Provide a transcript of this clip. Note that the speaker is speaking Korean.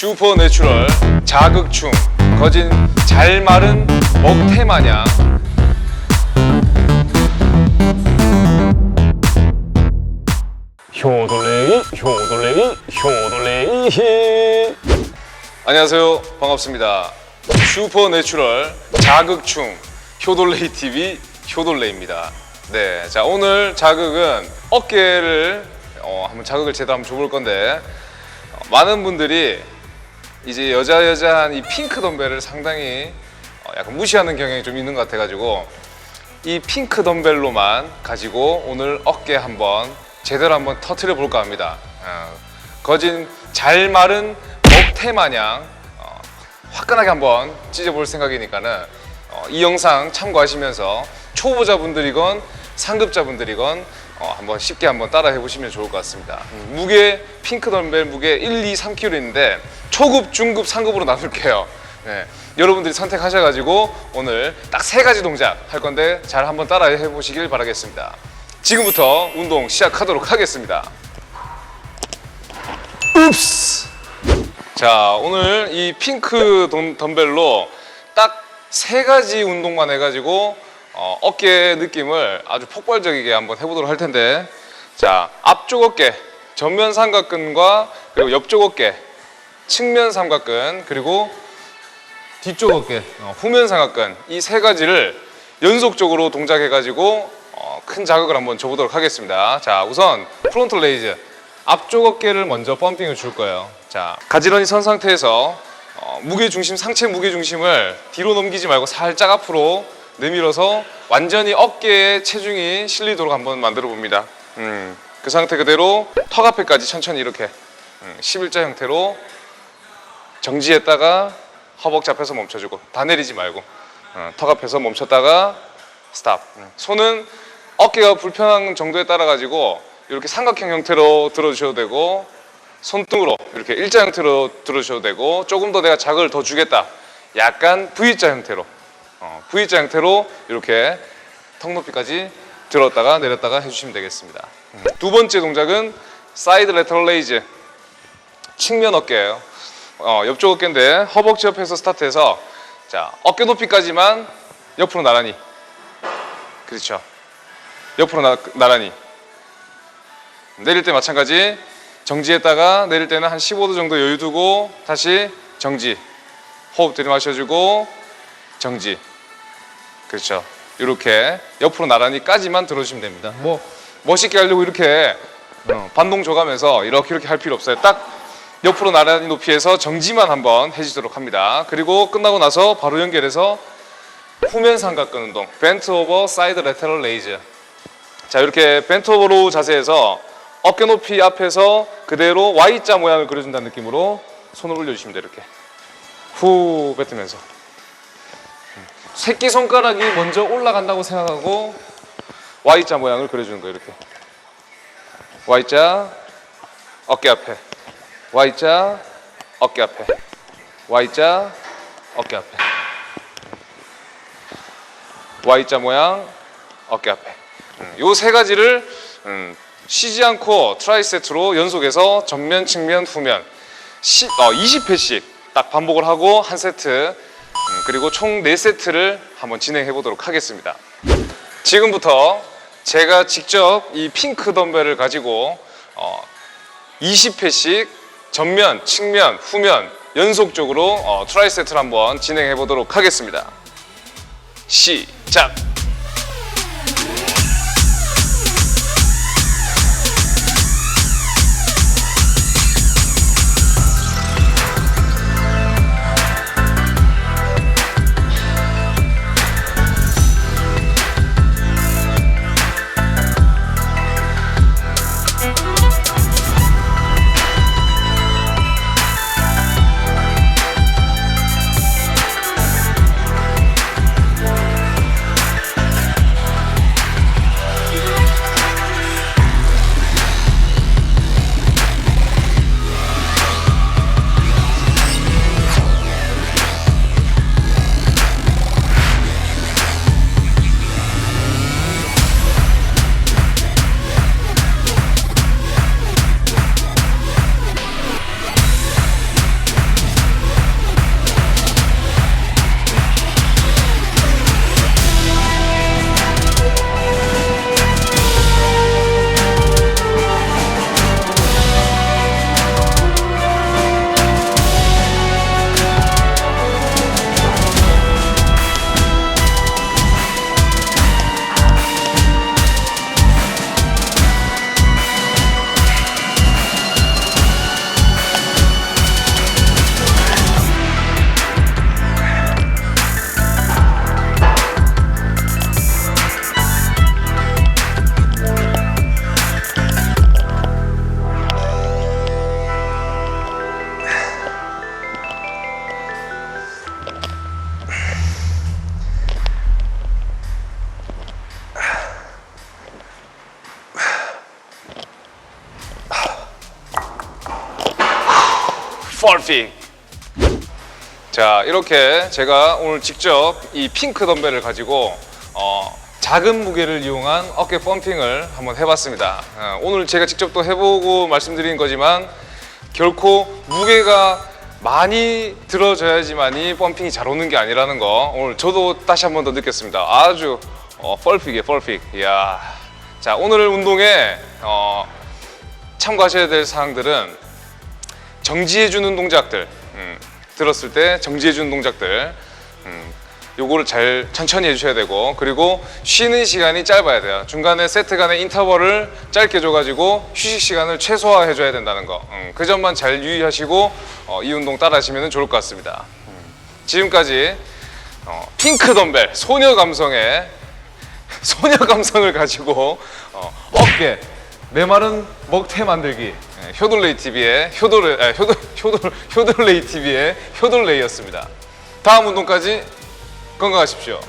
슈퍼 내추럴 자극충 거진 잘 마른 먹태 마냥. 효돌레이 효돌레이 효돌레이 안녕하세요. 반갑습니다. 슈퍼 내추럴 자극충 효돌레이 TV 효돌레입니다. 네 자 오늘 자극은 어깨를 어, 한번 자극을 제대로 한번 줘볼 건데 어, 많은 분들이 이제 여자 여자한 이 핑크 덤벨을 상당히 어, 약간 무시하는 경향이 좀 있는 것 같아가지고 이 핑크 덤벨로만 가지고 오늘 어깨 한번 제대로 한번 터트려 볼까 합니다. 어, 거진 잘 마른 먹태 마냥 어, 화끈하게 한번 찢어볼 생각이니까는 어, 이 영상 참고하시면서 초보자분들이건 상급자분들이건 어, 한번 쉽게 한번 따라 해 보시면 좋을 것 같습니다. 음, 무게 핑크 덤벨 무게 1, 2, 3kg 있는데 초급, 중급, 상급으로 나눌게요. 네, 여러분들이 선택하셔가지고 오늘 딱 세 가지 동작 할 건데 잘 한번 따라 해 보시길 바라겠습니다. 지금부터 운동 시작하도록 하겠습니다. 읍스! 자, 오늘 이 핑크 돈- 덤벨로 딱 세 가지 운동만 해가지고 어, 어깨 느낌을 아주 폭발적이게 한번 해보도록 할 텐데 자, 앞쪽 어깨, 전면 삼각근과 그리고 옆쪽 어깨, 측면 삼각근 그리고 뒤쪽 어깨, 어, 후면 삼각근 이 세 가지를 연속적으로 동작해 가지고 어, 큰 자극을 한번 줘보도록 하겠습니다. 자, 우선 프론트 레이즈 앞쪽 어깨를 먼저 펌핑을 줄 거예요. 자, 가지런히 선 상태에서 어, 무게 중심, 상체 무게 중심을 뒤로 넘기지 말고 살짝 앞으로 내밀어서 완전히 어깨에 체중이 실리도록 한번 만들어 봅니다. 음, 그 상태 그대로 턱 앞에까지 천천히 이렇게 음, 11자 형태로 정지했다가 허벅지 앞에서 멈춰주고 다 내리지 말고 어, 턱 앞에서 멈췄다가 스탑. 음, 손은 어깨가 불편한 정도에 따라 가지고 이렇게 삼각형 형태로 들어주셔도 되고 손등으로 이렇게 일자 형태로 들어주셔도 되고 조금 더 내가 자극을 더 주겠다. 약간 V자 형태로 어, V자 형태로 이렇게 턱 높이까지 들었다가 내렸다가 해주시면 되겠습니다. 음, 두 번째 동작은 사이드 레터럴 레이즈. 측면 어깨예요. 어, 옆쪽 어깨인데 허벅지 옆에서 스타트해서 자 어깨 높이까지만 옆으로 나란히. 그렇죠. 옆으로 나, 나란히. 내릴 때 마찬가지. 정지했다가 내릴 때는 한 15도 정도 여유 두고 다시 정지. 호흡 들이마셔주고 정지 그렇죠. 이렇게 옆으로 나란히까지만 들어주시면 됩니다. 뭐 멋있게 하려고 이렇게 어, 반동 줘가면서 이렇게 이렇게 할 필요 없어요. 딱 옆으로 나란히 높이에서 정지만 한번 해주도록 합니다. 그리고 끝나고 나서 바로 연결해서 후면 삼각근 운동 벤트 오버 사이드 레터럴 레이즈 자 이렇게 벤트 오버로 자세에서 어깨 높이 앞에서 그대로 Y자 모양을 그려준다는 느낌으로 손을 올려주시면 돼요 이렇게. 후 뱉으면서. 음. 새끼 손가락이 먼저 올라간다고 생각하고 Y자 모양을 그려주는 거예요 이렇게. Y자 어깨 앞에. Y자 어깨 앞에. Y자 어깨 앞에. Y자 모양 어깨 앞에. 요세 가지를 음, 쉬지 않고 트라이세트로 연속해서 전면, 측면, 후면. 시, 어, 20회씩 딱 반복을 하고 한 세트 음, 그리고 총 4세트를 한번 진행해 보도록 하겠습니다. 지금부터 제가 직접 이 핑크 덤벨을 가지고 어, 20회씩 전면, 측면, 후면 연속적으로 어, 트라이 세트를 한번 진행해 보도록 하겠습니다. 시작! 펄픽. 자 이렇게 제가 오늘 직접 이 핑크 덤벨을 가지고 어, 작은 무게를 이용한 어깨 펌핑을 한번 해봤습니다. 어, 오늘 제가 직접 또 해보고 말씀드린 거지만 결코 무게가 많이 들어져야지만이 펌핑이 잘 오는 게 아니라는 거 오늘 저도 다시 한 번 더 느꼈습니다. 아주 어, 펄픽이에요, 펄픽. 이야. 자 오늘 운동에 어, 참고하셔야 될 사항들은 정지해주는 동작들. 음, 들었을 때 정지해주는 동작들. 음, 요거를 잘 천천히 해주셔야 되고 그리고 쉬는 시간이 짧아야 돼요. 중간에 세트 간의 인터벌을 짧게 줘가지고 휴식 시간을 최소화해 줘야 된다는 거. 음, 그 점만 잘 유의하시고 어, 이 운동 따라 하시면 좋을 것 같습니다. 음, 지금까지 어, 핑크 덤벨 소녀 감성의 소녀 감성을 가지고 어, 어깨 메마른 먹태 만들기 예, 효돌레이 TV의 효돌레 아, 효돌 효돌 효돌레이 TV의 효돌레이였습니다. 다음 운동까지 건강하십시오.